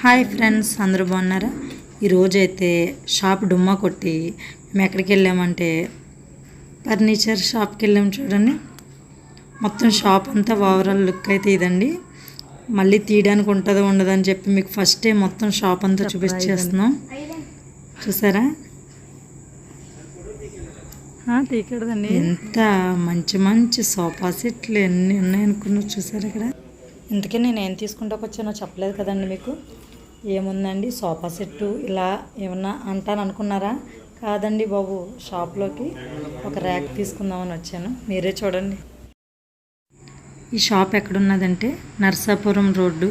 Hi friends అందరూ బాగున్నారా? ఈరోజు అయితే షాప్ డుమ్మా కొట్టి మేము ఎక్కడికి వెళ్ళామంటే ఫర్నిచర్ షాప్కి వెళ్ళాము చూడండి. మొత్తం షాప్ అంతా ఓవరాల్ లుక్ అయితే ఇదండి. మళ్ళీ తీయడానికి ఉంటుందో ఉండదో అని చెప్పి మీకు ఫస్టే మొత్తం షాప్ అంతా చూపించేస్తున్నాం. చూసారా? తీకూడదండి ఎంత మంచి మంచి సోఫా సెట్లు ఎన్ని ఉన్నాయనుకున్నారు చూసారా ఇక్కడ? ఇంతకీ నేను ఏం తీసుకుంటాకు వచ్చానో చెప్పలేదు కదండి మీకు. ఏముందండి? సోఫా సెట్టు ఇలా ఏమన్నా అంటాను అనుకున్నారా కాదండి బాబు షాప్లోకి ఒక ర్యాక్ తీసుకుందామని వచ్చాను. మీరే చూడండి. ఈ shop ఎక్కడున్నదంటే Narsapuram road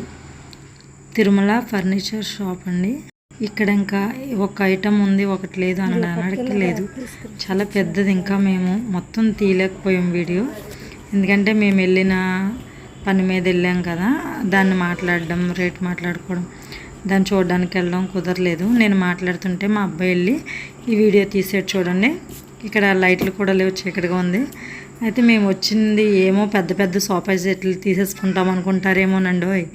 Tirumala furniture shop అండి. ఇక్కడ ఇంకా ఒక ఐటమ్ ఉంది ఒకటి లేదు అని అనడానికి లేదు. చాలా పెద్దది ఇంకా మేము మొత్తం తీయలేకపోయాం వీడియో. ఎందుకంటే మేము వెళ్ళిన పని మీద వెళ్ళాం కదా దాన్ని మాట్లాడడం రేట్ మాట్లాడుకోవడం. దాన్ని చూడడానికి వెళ్ళడం కుదరలేదు. నేను మాట్లాడుతుంటే మా అబ్బాయి వెళ్ళి ఈ వీడియో తీసేది చూడండి. ఇక్కడ లైట్లు కూడా లేవు చీకటిగా ఉంది. అయితే మేము వచ్చింది ఏమో పెద్ద పెద్ద సోఫా సెట్లు తీసేసుకుంటాం అనుకుంటారేమోనండి ఓయ్.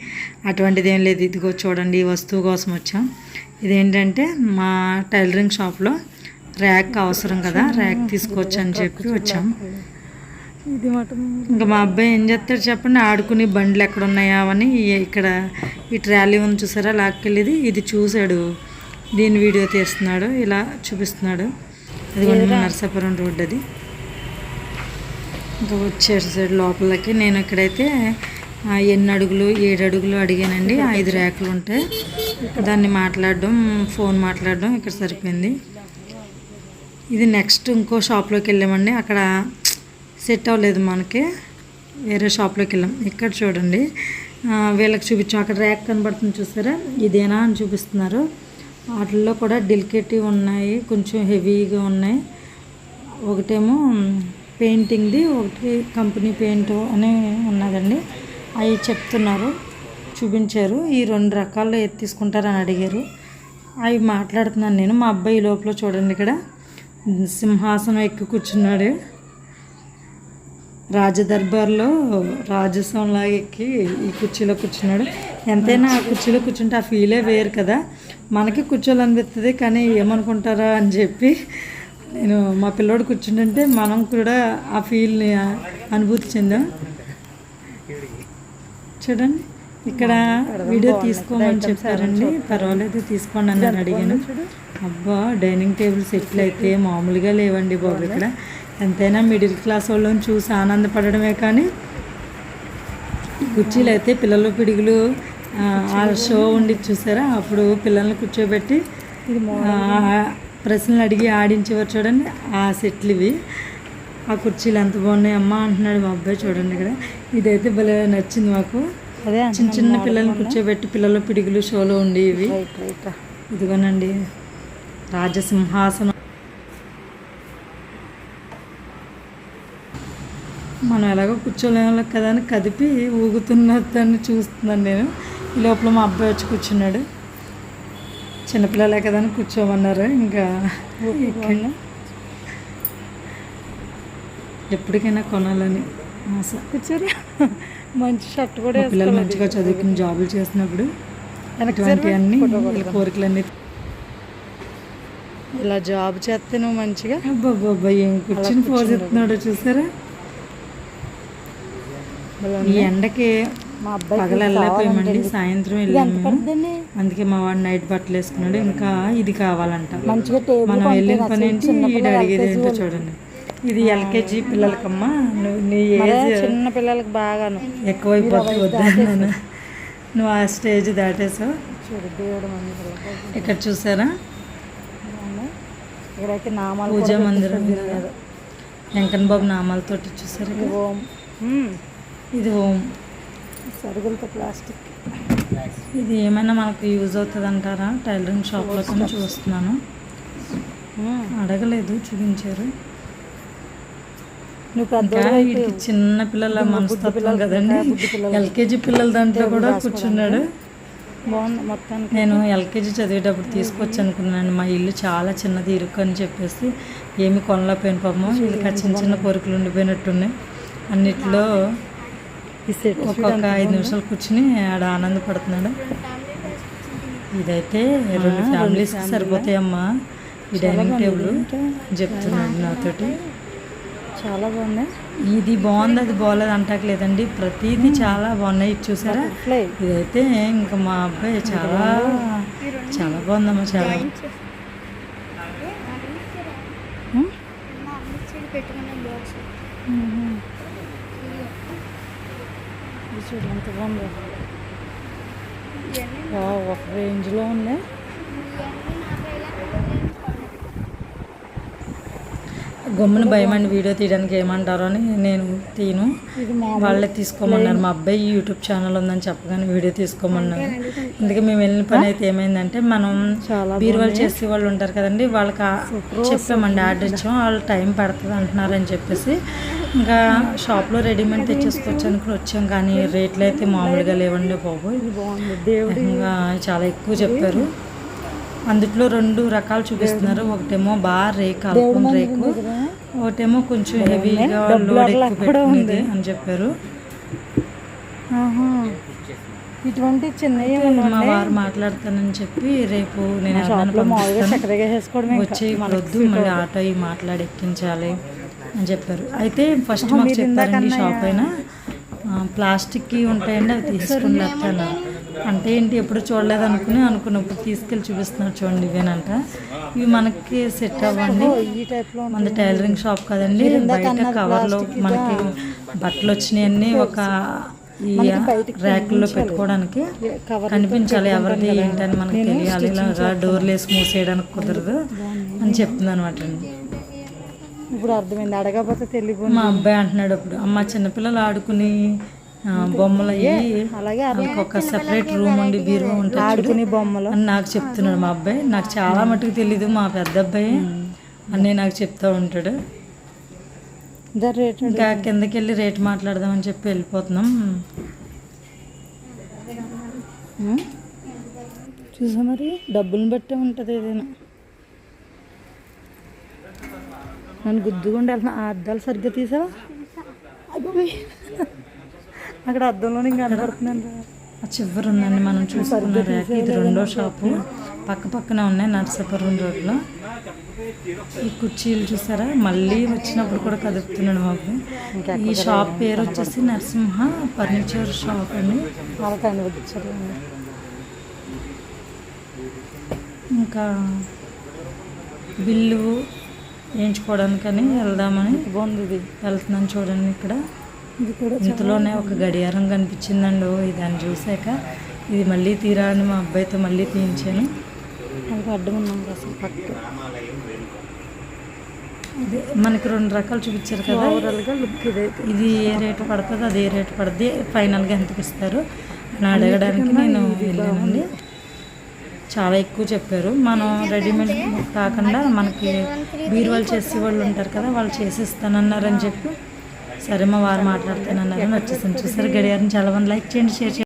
అటువంటిది ఏం లేదు. ఇదిగో చూడండి ఈ వస్తువు కోసం వచ్చాం. ఇదేంటంటే మా టైలరింగ్ షాప్లో ర్యాక్ అవసరం కదా ర్యాక్ తీసుకోవచ్చు అని చెప్పి వచ్చాం. ఇది మటం ఇంకా మా అబ్బాయి ఏం చేస్తాడు చెప్పండి ఆడుకుని బండ్లు ఎక్కడ ఉన్నాయా అని ఇక్కడ ఈ ట్రాలీ ఉంది చూసారా లాక్కెళ్ళేది. ఇది చూశాడు. దీని వీడియో తీస్తున్నాడు ఇలా చూపిస్తున్నాడు. అది నరసాపురం రోడ్ అది. ఇంకా వచ్చేసాడు లోపలికి. నేను ఇక్కడైతే ఎన్ని అడుగులు ఏడు అడుగులు అడిగానండి. ఐదు ర్యాకులు ఉంటాయి దాన్ని మాట్లాడడం ఫోన్ మాట్లాడడం ఇక్కడ సరిపోయింది. ఇది నెక్స్ట్ ఇంకో షాప్లోకి వెళ్ళామండి. అక్కడ సెట్ అవ్వలేదు మనకి. వేరే షాప్లోకి వెళ్ళాం. ఇక్కడ చూడండి. వీళ్ళకి చూపించాం అక్కడ ర్యాక్ కనబడుతుంది చూసారా? ఇదేనా అని చూపిస్తున్నారు. వాటిల్లో కూడా డెలికేటివ్ ఉన్నాయి కొంచెం హెవీగా ఉన్నాయి. ఒకటేమో పెయింటింగ్ది ఒకటి కంపెనీ పెయింట్ అని ఉన్నదండి. అవి చెప్తున్నారు. చూపించారు. ఈ రెండు రకాల్లో ఏది తీసుకుంటారని అడిగారు. అవి మాట్లాడుతున్నాను నేను. మా అబ్బాయి లోపల చూడండి ఇక్కడ. సింహాసనం ఎక్కి కూర్చున్నాడు. రాజదర్బార్లో రాజసంలాగా ఎక్కి ఈ కుర్చీలో కూర్చున్నాడు. ఎంతైనా ఆ కుర్చీలో కూర్చుంటే ఆ ఫీలే వేరు కదా. మనకి కూర్చోవాలనిపిస్తుంది కానీ ఏమనుకుంటారా అని చెప్పి నేను మా పిల్లోడు కూర్చుంటుంటే మనం కూడా ఆ ఫీల్ని అనుభూతి చెందాం. చూడండి ఇక్కడ వీడియో తీసుకోమని చెప్పారండి. పర్వాలేదు తీసుకోండి అని అడిగాను. అబ్బా డైనింగ్ టేబుల్ సెట్లు అయితే మామూలుగా లేవండి బాబు ఇక్కడ. ఎంతైనా మిడిల్ క్లాస్ వాళ్ళని చూసి ఆనందపడడమే కానీ కుర్చీలు అయితే పిల్లలు పిడుగులు ఆ, షో ఉండి చూసారా? అప్పుడు పిల్లల్ని కూర్చోబెట్టి ప్రశ్నలు అడిగి ఆడించేవారు చూడండి ఆ సెట్లు ఇవి. ఆ కుర్చీలు ఎంత బాగున్నాయి అమ్మ అంటున్నాడు మా అబ్బాయి చూడండి ఇక్కడ. ఇదైతే భలే నచ్చింది మాకు. అదే చిన్న చిన్న పిల్లల్ని కూర్చోబెట్టి పిల్లల పిడుగులు షోలో ఉండి ఇవి ఇదిగోనండి రాజసింహాసనం మనం ఎలాగో కూర్చోలేము కదా అని కదిపి ఊగుతున్నదాన్ని చూస్తున్నాను నేను. ఈ లోపల మా అబ్బాయి వచ్చి కూర్చున్నాడు. చిన్నపిల్లలే కదా అని కూర్చోమన్నారు. ఇంకా. ఎప్పటికైనా కొనాలని ఆశ. కూర్చోరా. మంచి షర్ట్ కూడా పిల్లలు మంచిగా చదువుకుని జాబులు చేసినప్పుడు ఇటువంటివన్నీ వీళ్ళ కోరికలన్నీ ఇలా జాబ్ చేస్తే నువ్వు మంచిగా అబ్బాబ్బాబ్బా ఏం కూర్చుని పోజ్ ఇస్తున్నాడో చూసారా? ఈ ఎండకి మా అబ్బాయి పగల వెళ్ళకపోయామండి సాయంత్రం వెళ్ళాము అందుకే మా వాడు నైట్ బట్టలు వేసుకున్నాడు. ఇంకా ఇది కావాలంట. మనం వెళ్ళిన పని ఏంటి? ఈడు అడిగేది ఏంటో చూడండి. ఇది ఎల్కేజీ పిల్లలకమ్మా. నువ్వు నీ ఏజ్ చిన్న పిల్లలకి బాగాను. ఎక్కువైపోతుంది వద్దన్నాను నువ్వు ఆ స్టేజ్ దాటేసావు. ఇక్కడ చూసారా? ఇక్కడైతే నామాలు పూజా మందిరం. వెంకన్న బాబు నామాలతోటి చూసారు? ఓం. ఇది సరుగులతో ప్లాస్టిక్ ఇది ఏమైనా మనకు యూజ్ అవుతుంది అంటారా టైలరింగ్ షాప్లో కానీ చూస్తున్నాను. మ్మ్. అడగలేదు చూపించారు. వీడికి చిన్న పిల్లల మనస్తత్వం కదండి. ఎల్కేజీ పిల్లల దాంట్లో కూడా కూర్చున్నాడు. బాగుంది మొత్తానికి. నేను ఎల్కేజీ చదివేటప్పుడు తీసుకొచ్చి అనుకున్నాను మా ఇల్లు చాలా చిన్నది ఇరుకు అని చెప్పేసి ఏమి కొనలేకపోయిన పాపం. వీళ్ళకి ఆ చిన్న చిన్న కోరికలు ఉండిపోయినట్టున్నాయి. అన్నిట్లో ఒక్కొక్క ఐదు నిమిషాలు కూర్చుని ఆడ ఆనందపడుతున్నాడు. ఇదైతే రెండు ఫ్యామిలీస్ సరిపోతాయమ్మా. ఈ డైనింగ్ టేబుల్ చెప్తున్నాడు నాతోటి. చాలా బాగున్నాయి ఇది బాగుంది అది బాగోలేదు అంటట్లేదండి ప్రతిదీ చాలా బాగున్నాయి. ఇది చూసారా? ఇదైతే ఇంకా మా అబ్బాయి చాలా చాలా బాగుందమ్మా చాలా. బాక్స్ ఇది చూడు ఎంత బాగుందో. ఒక రేంజ్లో ఉంది గమ్మున భయం అండి వీడియో తీయడానికి ఏమంటారో అని నేను తీను. వాళ్ళే తీసుకోమన్నారు. మా అబ్బాయి యూట్యూబ్ ఛానల్ ఉందని చెప్పగానే వీడియో తీసుకోమన్నారు. అందుకే మేము వెళ్ళిన పని అయితే ఏమైందంటే మనం చాలా బీరువాలు చేసే వాళ్ళు ఉంటారు కదండి వాళ్ళకి చెప్పామండి ఆర్డర్ ఇచ్చాం వాళ్ళు టైం పడుతుంది అంటున్నారు అని చెప్పేసి. ఇంకా షాప్లో రెడీమేడ్ తెచ్చేసుకోవచ్చు అనుకుని వచ్చాం కానీ రేట్లు అయితే మామూలుగా లేవండి బాబు. ఇంకా చాలా ఎక్కువ చెప్పారు. అందుట్లో రెండు రకాలు చూపిస్తున్నారు. ఒకటేమో బాగా రేకు అల్పం రేకు. ఒకటేమో కొంచెం హెవీగా లోడ్ ఎక్కువ పెట్టుకునేది అని చెప్పారు. ఇటువంటి చిన్నవి మా వారు మాట్లాడతానని చెప్పి రేపు నేను. వచ్చి వద్దు మళ్ళీ ఆటో ఈ మాట్లాడి ఎక్కించాలి అని చెప్పారు. అయితే ఫస్ట్ మాకు చెప్పారండి షాప్ అయినా ప్లాస్టిక్కి ఉంటాయండి అవి తీసుకుని లేకపోతే అంటే ఏంటి ఎప్పుడు చూడలేదు అనుకుని అనుకున్నప్పుడు తీసుకెళ్ళి చూపిస్తున్నారు చూడండి ఇవేనంట. ఇవి మనకి సెట్ అవ్వండి. మన టైలరింగ్ షాప్ కదండి. బయట కవర్లో మనకి బట్టలు వచ్చినాయన్నీ ఒక ఈ ర్యాక్లో పెట్టుకోవడానికి కనిపించాలి ఎవరిది ఏంటని మనకి తెలియాలి. ఇలాగా డోర్లు వేసి మూసేయడానికి కుదరదు అని చెప్తుంది అనమాట అండి. ఇప్పుడు అర్థమైంది. అడగకపోతే తెలియదు మా అబ్బాయి అంటున్నాడు అప్పుడు అమ్మ చిన్నపిల్లలు ఆడుకుని బొమ్మలు అయ్యి అలాగే ఒక సెపరేట్ రూమ్ ఉండి బీరువా ఉంటుంది ఆడుకునే బొమ్మలు. అని నాకు చెప్తున్నాడు మా అబ్బాయి. నాకు చాలా మటుకు తెలీదు మా పెద్ద అబ్బాయి అన్నీ నాకు చెప్తూ ఉంటాడు. ద రేట్ ఇంకా కిందకి వెళ్ళి రేట్ మాట్లాడదామని చెప్పి వెళ్ళిపోతున్నాం. చూసా మరి? డబ్బులను బట్టే ఉంటుంది ఏదైనా. నన్ను గుద్దుకుండా వెళ్తున్నా ఆ అద్దాలు సరిగ్గా తీసావా. అక్కడ అద్దంలో ఇంకా కనబడుతున్నాను రా. ఆ చివరి ఉందండి మనం చూసుకున్న ర్యాక్ ఇది రెండో షాపు. పక్క పక్కనే ఉన్నాయి నర్సాపురం రోడ్లో. ఈ కుర్చీలు చూసారా? మళ్ళీ వచ్చినప్పుడు కూడా కదుపుతున్నాడు మాకు ఈ షాప్ పేరు వచ్చేసి నరసింహ ఫర్నిచర్ షాప్ అండి. ఇంకా బిల్లు వేయించుకోవడానికని వెళ్దామని బాగుంది వెళ్తున్నాను చూడండి ఇక్కడ. ఇంతలోనే ఒక గడియారం కనిపించిందండి. దాన్ని చూసాక ఇది మళ్ళీ తీరా అని మా అబ్బాయితో మళ్ళీ తీయించాను వాళ్ళకి అడ్డం ఉన్నాం అసలు పక్క అదే మనకి రెండు రకాలు చూపించారు కదా. లుక్ ఇది. ఏ రేటు పడుతుంది అది ఏ రేటు పడుతుంది ఫైనల్గా ఎంతకి ఇస్తారు అని అడగడానికి నేను వెళ్ళానండి. చాలా ఎక్కువ చెప్పారు. మనం రెడీమేడ్ కాకుండా మనకి బీరువాలు చేసే వాళ్ళు ఉంటారు కదా వాళ్ళు చేసిస్తానన్నారని చెప్పి సరే మా వారు మాట్లాడతానన్నారని వచ్చేసాను. చూసారు గడియారం చాలా మంది లైక్ చేయండి షేర్ చేయండి.